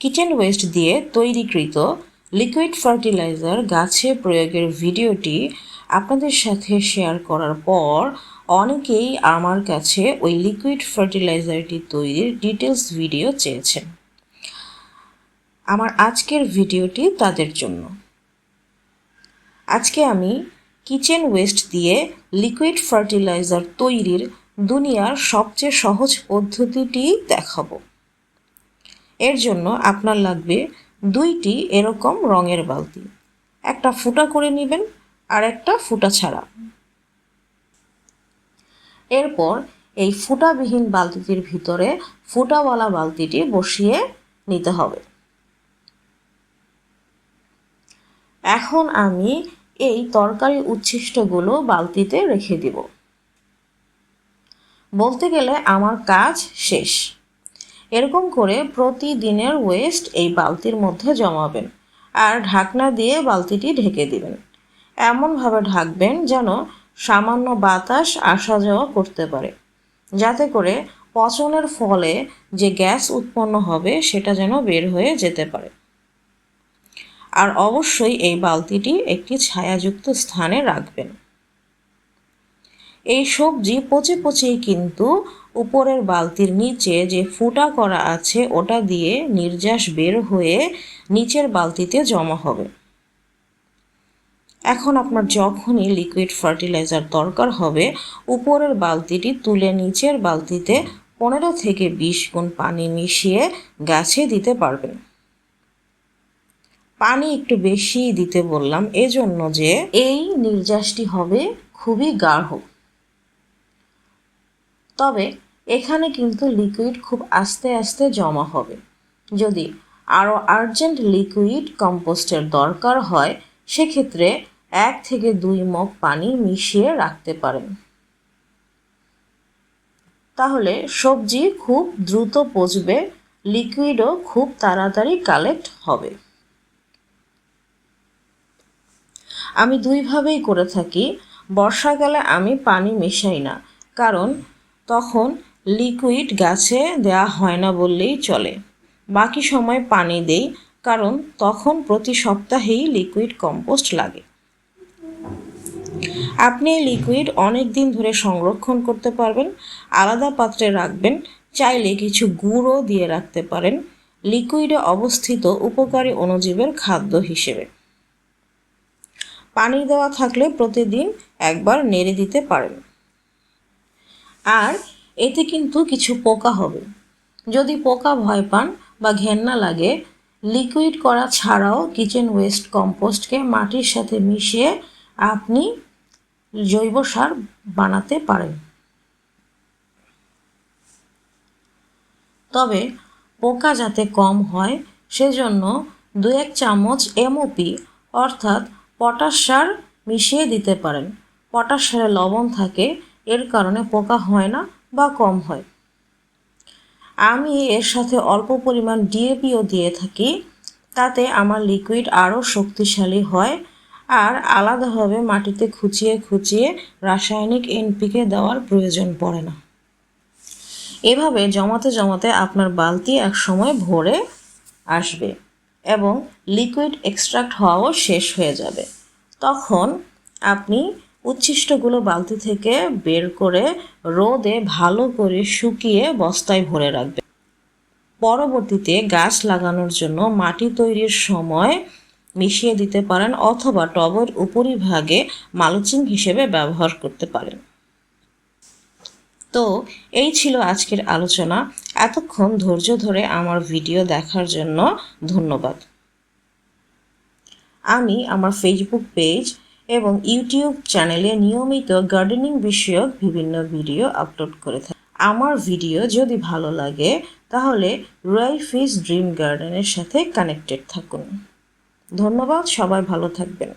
Kitchen waste দিয়ে তৈরিকৃত liquid fertiliser গাছে প্রয়োগের ভিডিওটি আপনাদের সাথে শেয়ার করার পর অনেকেই আমার কাছে ওই লিকুইড ফার্টিলাইজারটি তৈরির ডিটেলস ভিডিও চেয়েছেন। আমার আজকের ভিডিওটি তাদের জন্য। আজকে আমি কিচেন ওয়েস্ট দিয়ে লিকুইড ফার্টিলাইজার তৈরির দুনিয়ার সবচেয়ে সহজ পদ্ধতিটি দেখাবো। এর জন্য আপনার লাগবে দুইটি এরকম রঙের বালতি। একটা ফুটা করে নেবেন আর একটা ফুটা ছাড়া। এরপর এই ফুটাবিহীন বালতিটির ভিতরে ফুটাওয়ালা বালতিটি বসিয়ে নিতে হবে। এখন আমি এই তরকারি উচ্ছিষ্টগুলো বালতিতে রেখে দিব। বলতে গেলে আমার কাজ শেষ। এরকম করে প্রতিদিনের ওয়েস্ট এই বালতির মধ্যে জমাবেন আর ঢাকনা দিয়ে বালতিটি ঢেকে দিবেন। এমনভাবে ঢাকবেন যেন সামান্য বাতাস আসা যাওয়া করতে পারে। যাতে করে পচনের ফলে যে গ্যাস উৎপন্ন হবে সেটা যেন বের হয়ে যেতে পারে। আর অবশ্যই এই বালতিটি একটি ছায়াযুক্ত স্থানে রাখবেন। এই সবজি পচে পচেই কিন্তু উপরের বালতির নিচে যে ফুটা করা আছে, ওটা দিয়ে নির্যাস বের হয়ে নিচের বালতিতে জমা হবে। এখন আপনার যখনই লিকুইড ফার্টিলাইজার দরকার হবে, উপরের বালতিটি তুলে নিচের বালতিতে পনেরো থেকে বিশ গুণ পানি মিশিয়ে গাছে দিতে পারবেন। পানি একটু বেশি দিতে বললাম, এজন্য যে এই নির্যাসটি হবে খুবই গাঢ়। তবে এখানে কিন্তু লিকুইড খুব আস্তে আস্তে জমা হবে। যদি আরও আর্জেন্ট লিকুইড কম্পোস্টের দরকার হয়, সেক্ষেত্রে এক থেকে দুই মগ পানি মিশিয়ে রাখতে পারেন। তাহলে সবজি খুব দ্রুত পচবে লিকুইডও খুব তাড়াতাড়ি কালেক্ট হবে। আমি দুইভাবেই করে থাকি। বর্ষাকালে আমি পানি মেশাই না, কারণ তখন লিকুইড গাছে দেয়া হয় না বললেই চলে। বাকি সময় পানি দেই, কারণ তখন প্রতি সপ্তাহেই লিকুইড কম্পোস্ট লাগে। আপনি লিকুইড অনেক দিন ধরে সংরক্ষণ করতে পারবেন, আলাদা পাত্রে রাখবেন, চাইলে কিছু গুঁড়ো দিয়ে রাখতে পারেন। লিকুইডে অবস্থিত উপকারী অণুজীবের খাদ্য হিসেবে। পানি দেওয়া থাকলে প্রতিদিন একবার নেড়ে দিতে পারেন। আর এতে কিন্তু কিছু পোকা হবে। যদি পোকা ভয় পান বা ঘেন্না লাগে, লিকুইড করা ছাড়াও কিচেন ওয়েস্ট কম্পোস্টকে মাটির সাথে মিশিয়ে আপনি জৈব সার বানাতে পারেন। তবে পোকা যাতে কম হয়, সেজন্য দু এক চামচ এমওপি অর্থাৎ পটাশ সার মিশিয়ে দিতে পারেন। পটাশ সারে লবণ থাকে এর কারণে পোকা হয় না বা কম হয়। আমি এর সাথে অল্প পরিমাণ ডিএপিও দিয়ে থাকি, তাতে আমার লিকুইড আরও শক্তিশালী হয় আর আলাদাভাবে মাটিতে খুঁচিয়ে খুঁচিয়ে রাসায়নিক এনপিকে দেওয়ার প্রয়োজন পড়ে না। এভাবে জমাতে জমাতে আপনার বালতি এক সময় ভরে আসবে এবং লিকুইড এক্সট্রাক্ট হওয়াও শেষ হয়ে যাবে। তখন আপনি উচ্ছিষ্টগুলো বালতি থেকে বের করে রোদে ভালো করে শুকিয়ে বস্তায় ভরে রাখবেন পরবর্তীতে গাছ লাগানোর জন্য মাটি তৈরির সময় মিশিয়ে দিতে পারেন অথবা টবের উপরিভাগে মালচিং হিসেবে ব্যবহার করতে পারেন। তো এই ছিল আজকের আলোচনা। এতক্ষণ ধৈর্য ধরে আমার ভিডিও দেখার জন্য ধন্যবাদ। আমি আমার ফেসবুক পেজ এবং ইউটিউব চ্যানেলে নিয়মিত গার্ডেনিং বিষয়ক বিভিন্ন ভিডিও আপলোড করে থাকি। আমার ভিডিও যদি ভালো লাগে, তাহলে রয়্যাল ফিস ড্রিম গার্ডেনের সাথে কানেক্টেড থাকুন। ধন্যবাদ, সবাই ভালো থাকবেন।